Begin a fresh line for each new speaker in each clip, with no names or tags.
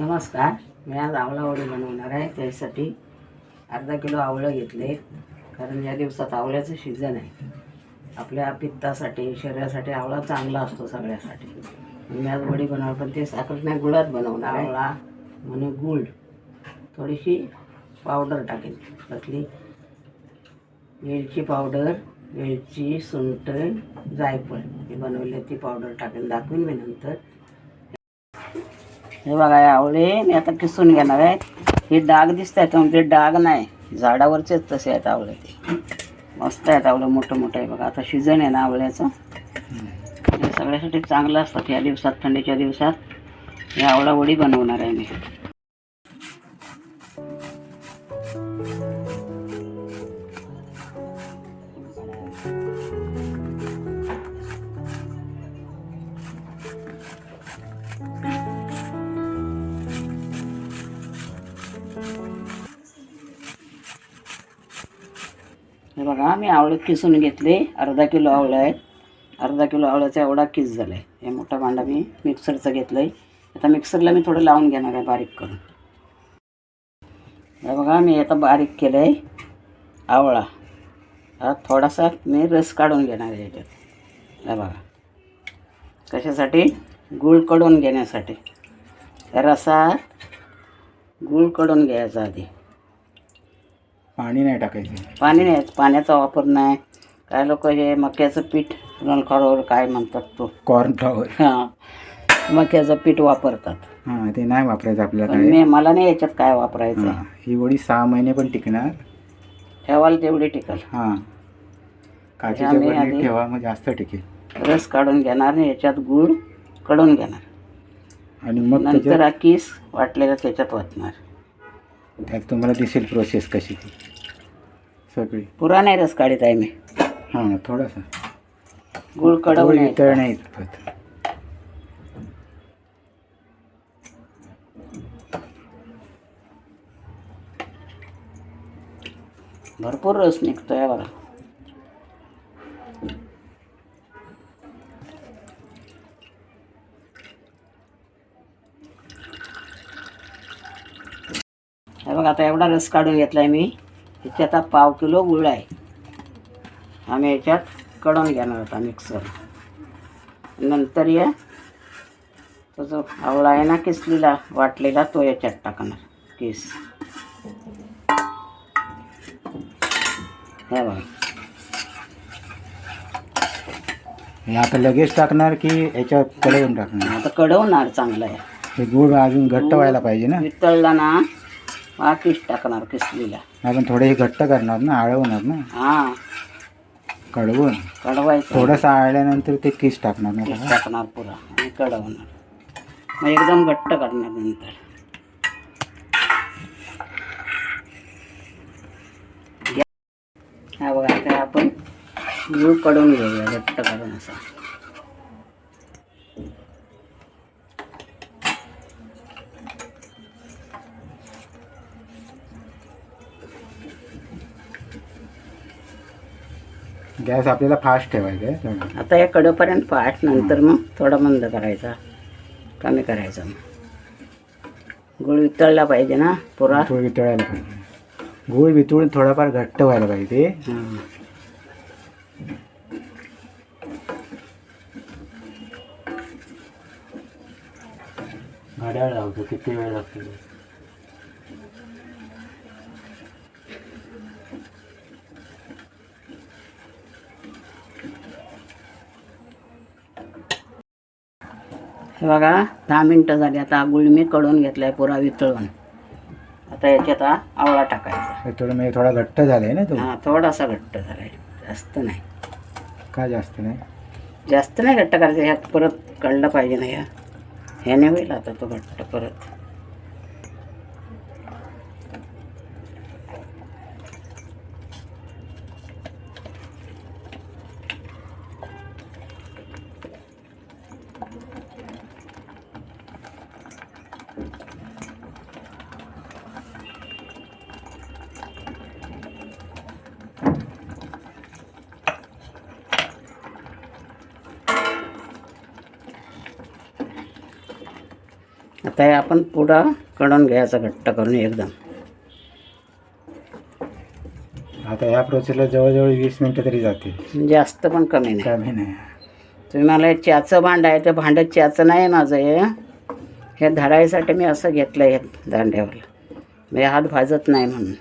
नमस्कार मी आज आवळा वडी बनवणार आहे त्यासाठी अर्धा किलो आवळं घेतले कारण या दिवसात आवळ्याचं सीझन आहे. आपल्या पित्तासाठी शरीरासाठी आवळा चांगला असतो सगळ्यासाठी. मी आज वडी बनवणार पण ते साखर नाही गुळात बनवणार आवळा म्हणून गुळ थोडीशी पावडर टाकेन. कसली वेलची पावडर वेलची सुंट जायफळ हे बनवले ती पावडर टाकेन. दाखवीन मी नंतर. हे बघा आवळे. मी आता किसून घेणार आहेत हे डाग दिसत आहेत म्हणजे डाग नाही. झाडावरचेच तसे आहेत आवळे ते. मस्त आहेत आवळे मोठं मोठं आहे बघा. आता सीझन आहे ना आवळ्याचं. हे सगळ्यासाठी चांगलं असतात या दिवसात थंडीच्या दिवसात. हे आवळा वडी बनवणार आहे मी. हे बघा मी आवळं किसून घेतले. अर्धा किलो आवळं आहे अर्धा किलो आवळ्याचा एवढा किस झाला आहे हे मोठा भांडा मी मिक्सरचं घेतलं आहे आता मिक्सरला मी थोडं लावून घेणार आहे बारीक करून. हे बघा मी आता बारीक केलं आहे आवळा. हा थोडासा मी रस काढून घेणार आहे याच्यात. हे बघा. कशासाठी? गूळकडून घेण्यासाठी. त्या रसात गूळकडून घ्यायचा आधी.
पाणी नाही टाकायचं.
पाणी नाही पाण्याचा वापर नाही. काय लोक हे मक्याचं पीठ रणखोर काय म्हणतात तो?
कॉर्न फ्लॉवर
हां. मक्याचं पीठ वापरतात.
हां ते नाही वापरायचं आपल्याला.
पण
काय
मी मला नाही याच्यात काय वापरायचं.
हां ही वडी सहा महिने पण टिकणार.
ठेवाल तेवढी टिकल.
हां. काचेच्या
आम्ही आधी-
ठेवा मग जास्त टिकेल.
रस काढून घेणार आणि याच्यात गूळकडून घेणार.
आणि मग
नंतर हा किस वाटलेला त्याच्यात वाटणार
त्यात तुम्हाला दिसेल प्रोसेस कशी ती. सगळी.
पुरा नाही रस काढत आहे मी.
हां थोडासा.
गूळ कडवून
तळ नाही इतपत.
भरपूर रस निघतोय बघा. हे बघा आता एवढा रस काढून घेतलाय मी. ह्याच्यात आता पाव किलो गुळ आहे. आम्ही याच्यात कडून घेणार होता मिक्सर. नंतर या तो जो आवळा आहे ना किसलेला वाटलेला तो याच्यात टाकणार किस. हे बघा.
हे आता लगेच टाकणार की याच्यात कलवून टाकणार?
आता कडवणार चांगलं आहे.
हे गुळ अजून घट्ट व्हायला पाहिजे ना?
वितळला ना हा किस टाकणार किसलीला
आपण थोडे हे घट्ट करणार ना आळवणार ना?
हा.
कडवून.
कडवायचं.
थोडंसं आळल्यानंतर ते किस टाकणार ना
किस
त्याला.
टाकणार पुरा आणि कडवणार. मग एकदम घट्ट करणार नंतर. हा बघा आता आपण गूळकडून घेऊया घट्ट करून असा.
गॅस आपल्याला फास्ट ठेवायचा आहे.
आता या कडपर्यंत पाठ नंतर मग थोडा मंद करायचा. कमी करायचा मग. गुळ वितळला पाहिजे ना पुरा?
गुळ वितळायला पाहिजे. गुळ वितळून थोडाफार घट्ट व्हायला पाहिजे.
हां.
घड्याळ लावतो किती वेळ लागतो?
हे बघा दहा मिनटं झाली. आता गुळ मी कडून घेतलाय पुरा वितळून आता याच्यात हा आवळा टाकायचा.
थोडं म्हणजे थोडा घट्ट झालाय ना तो?
हा थोडासा घट्ट झालाय. जास्त नाही.
का जास्त नाही?
जास्त नाही घट्ट करायचं. ह्यात परत कळलं पाहिजे ना ह्या. ह्याने होईल आता तो घट्ट परत. आता हे आपण पुढं कढून घ्यायचं घट्ट करून एकदम.
आता या प्रोसेसला जवळजवळ वीस मिनटं तरी जातील.
जास्त पण कमी नाही.
कमी नाही.
तुम्ही मला हे च्याचं भांडं आहे ते भांडं च्याचं नाही माझं हे हे धरायसाठी मी असं घेतलं आहे दांड्यावर म्हणजे हात भाजत नाही म्हणून.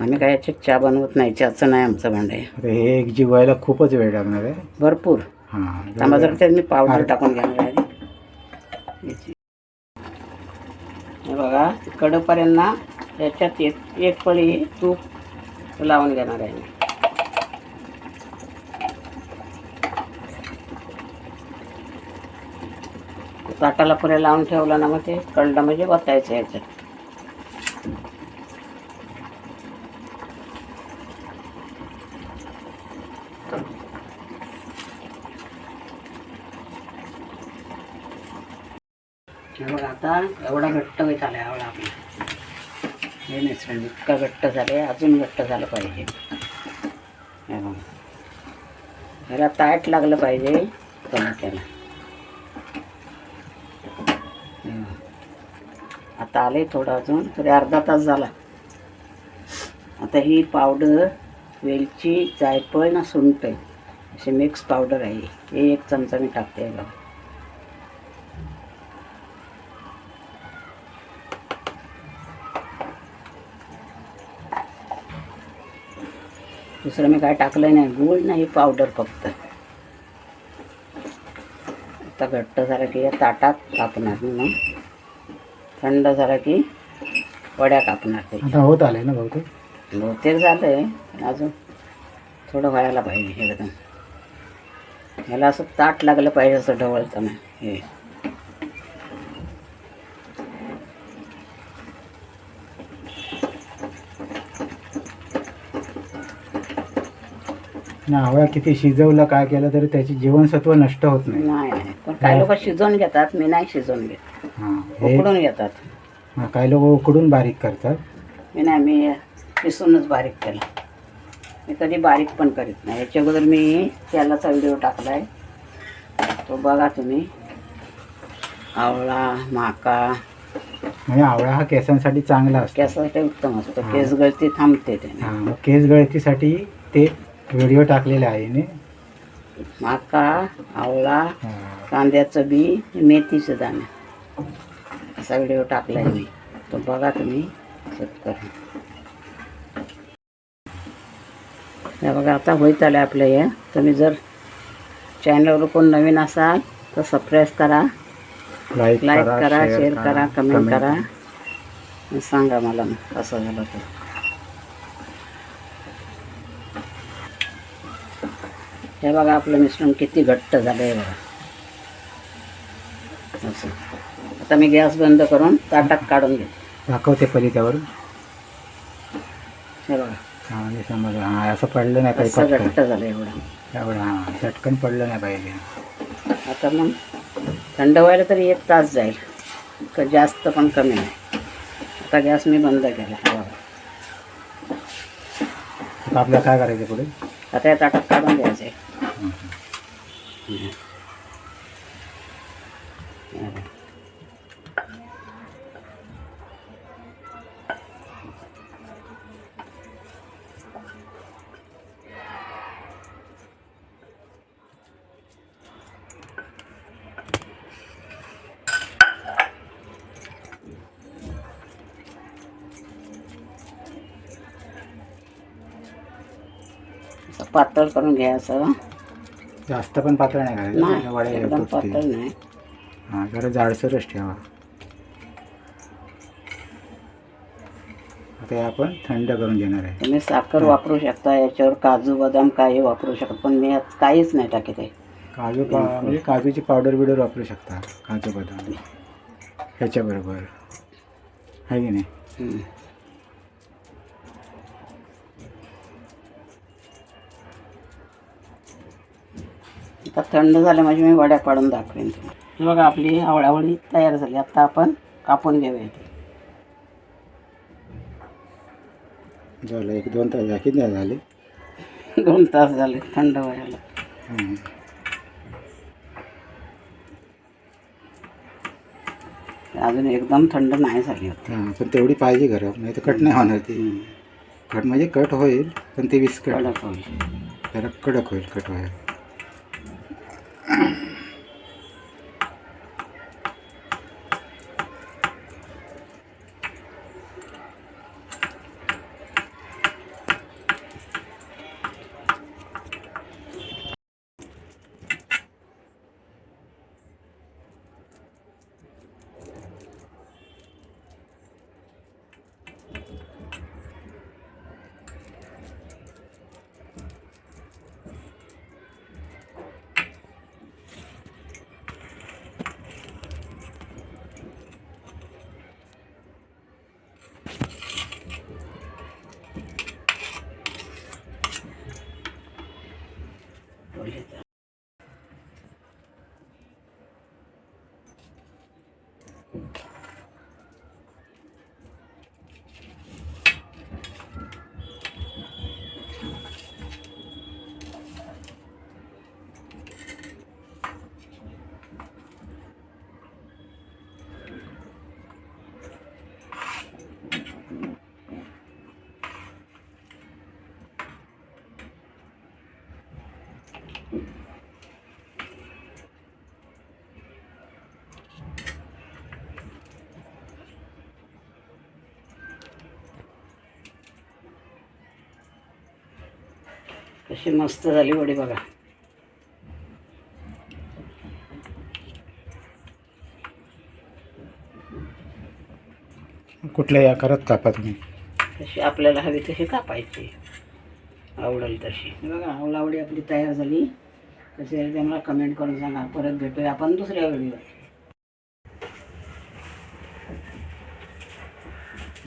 आम्ही काय याच्यात चहा बनवत नाही चहाचं नाही आमचं भांडं आहे
आता हे एक जीव व्हायला खूपच वेळ लागणार आहे.
भरपूर.
हां.
जर त्यात मी पावडर टाकून घेणार आहे. याची. हे बघा कडपर्यंत ना याच्यात एक एक पळी तूप लावून घेणार आहे मी. ताटाला पुरे लावून ठेवलं ना मग ते कळलं म्हणजे बसायचं याच्यात. हे बघा आता एवढा घट्ट होत आला एवढा आपला. हे मिश्रण इतका घट्ट झाले अजून घट्ट झालं पाहिजे. हे बघा. ह्याला ताट लागलं पाहिजे त्याला आता आले थोडं अजून तरी अर्धा तास झाला. आता ही पावडर वेलची जायफळ ना सुंठ अशी मिक्स पावडर आहे. हे एक चमचा मी टाकते बघा. दुसरं मी काय टाकलं नाही. गूळ नाही पावडर फक्त. आता घट्ट झालं की या ताटात कापणार मग थंड झालं की वड्या कापणार ते.
आता होत आले ना बहुतेक?
बहुतेक झालं आहे अजून थोडं व्हायला पाहिजे एकदम. ह्याला असं ताट लागलं पाहिजे असं ढवळताना. हे.
ना आवळा किती शिजवलं काय केलं तरी त्याची जीवनसत्व नष्ट होत नाही.
नाही नाही. पण काही लोक शिजवून घेतात मी नाही शिजवून घेत.
हां हे
उकडून घेतात.
हां, काही लोक उकडून बारीक करतात.
मी नाही मी पिसूनच बारीक केला. मी कधी बारीक पण करीत नाही. याच्या अगोदर मी तेलाचा व्हिडिओ टाकला आहे तो बघा तुम्ही. आवळा माका.
म्हणजे आवळा हा केसांसाठी चांगला असतो.
केसासाठी उत्तम असतो. केस गळती थांबते त्याने.
हां मग केस गळतीसाठी ते व्हिडिओ टाकलेले आहे ने
माका आवळा. कांद्याचं बी मेथीचं दाणं. असा व्हिडिओ टाकला आहे मी. तो बघा तुम्ही हे बघा आता होईत आलं आपलं हे. तुम्ही जर चॅनलवर कोण नवीन असाल तर सबस्क्राईब करा.
लाईक
करा शेअर करा कमेंट करा. सांगा मला कसं झालं ते. हे बघा आपलं मिश्रण किती घट्ट झालं आहे बघा. असं. आता मी गॅस बंद करून ताटात काढून घेते.
दाखवते पली त्यावरून.
हे बघा.
हां म्हणजे हां असं पडलं नाही पाहिजे
असं
पटकन.
घट्ट झालं एवढं.
त्यामुळे हां चटकन पडलं नाही पाहिजे.
आता मग थंड व्हायला तरी एक तास जाईल. क जास्त पण कमी नाही. आता गॅस मी बंद केला. बघा.
आपल्याला काय करायचं पुढे?
आता या ताटात काढून द्यायचं आहे. पातळ करून घ्यायचं
जास्त पण पातळ नाही करायचं
नाही
वडे
एकदम नाही.
हां जरा जाडसरच ठेवा. आता हे आपण थंड करून घेणार आहे.
तुम्ही साखर वापरू शकता याच्यावर काजू बदाम काही वापरू शकता पण मी यात काहीच नाही टाकत आहे.
काजू पा म्हणजे काजूची पावडर बिडर वापरू शकता काजू बदाम. ह्याच्याबरोबर. आहे की नाही?
हम्म. आता थंड झालं म्हणजे मी वड्या पाडून दाखवेन तुम्हाला. बघा आपली आवळावळी तयार झाली. आता आपण कापून घेऊया ती
झालं एक दोन तास झाले. किती झाले?
दोन तास झाले थंड व्हायला. अजून एकदम थंड नाही झाली होती.
हां पण तेवढी पाहिजे गरम नाही तर कट नाही होणार ती. कट म्हणजे कट होईल पण ती विस्कट.
होईल.
जरा कडक होईल कट व्हायला. Mm-hmm.
ಒಳ್ಳೆಯದು कशी मस्त झाली वडी बघा.
कुठल्याही आकारात कापा तुम्ही?
तशी आपल्याला हवी तशी कापायची. आवडेल तशी. बघा आवळावडी आपली तयार झाली. कशी आहे ते मला कमेंट करून सांगा. परत भेटूया आपण दुसऱ्या व्हिडिओ